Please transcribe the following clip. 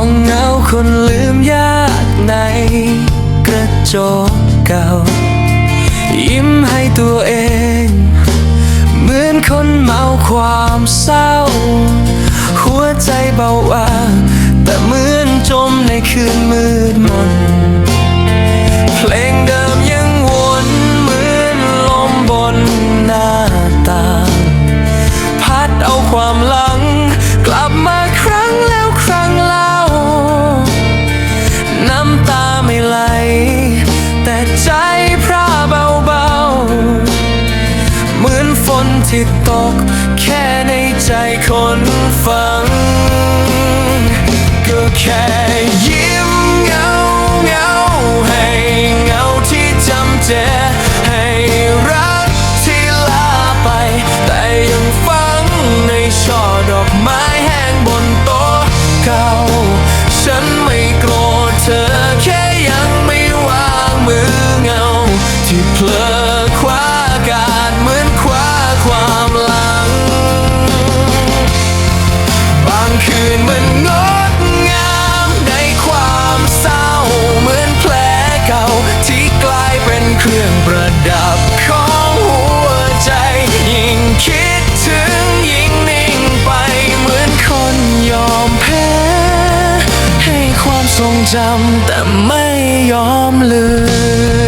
องเงาคนลืมยากในกระจกเก่า ยิ้มให้ตัวเอง เหมือนคนเมาความเศร้า หัวใจเบาบางแต่เหมือนจมในคืนมืดมน ที่ตก แค่ในใจคนฟัง ก็แค่ยิ้มเงาเงาให้เงาที่จำเจ ให้รักที่ลาไป แต่ยังฝังในช่อดอกไม้แห้งบนโต๊ะเก่า คืนมันงดงามในความเศร้า เหมือนแผลเก่า ที่กลายเป็นเครื่องประดับของหัวใจ ยิ่งคิดถึงยิ่งนิ่งไป เหมือนคนยอมแพ้ ให้ความทรงจำแต่ไม่ยอมลืม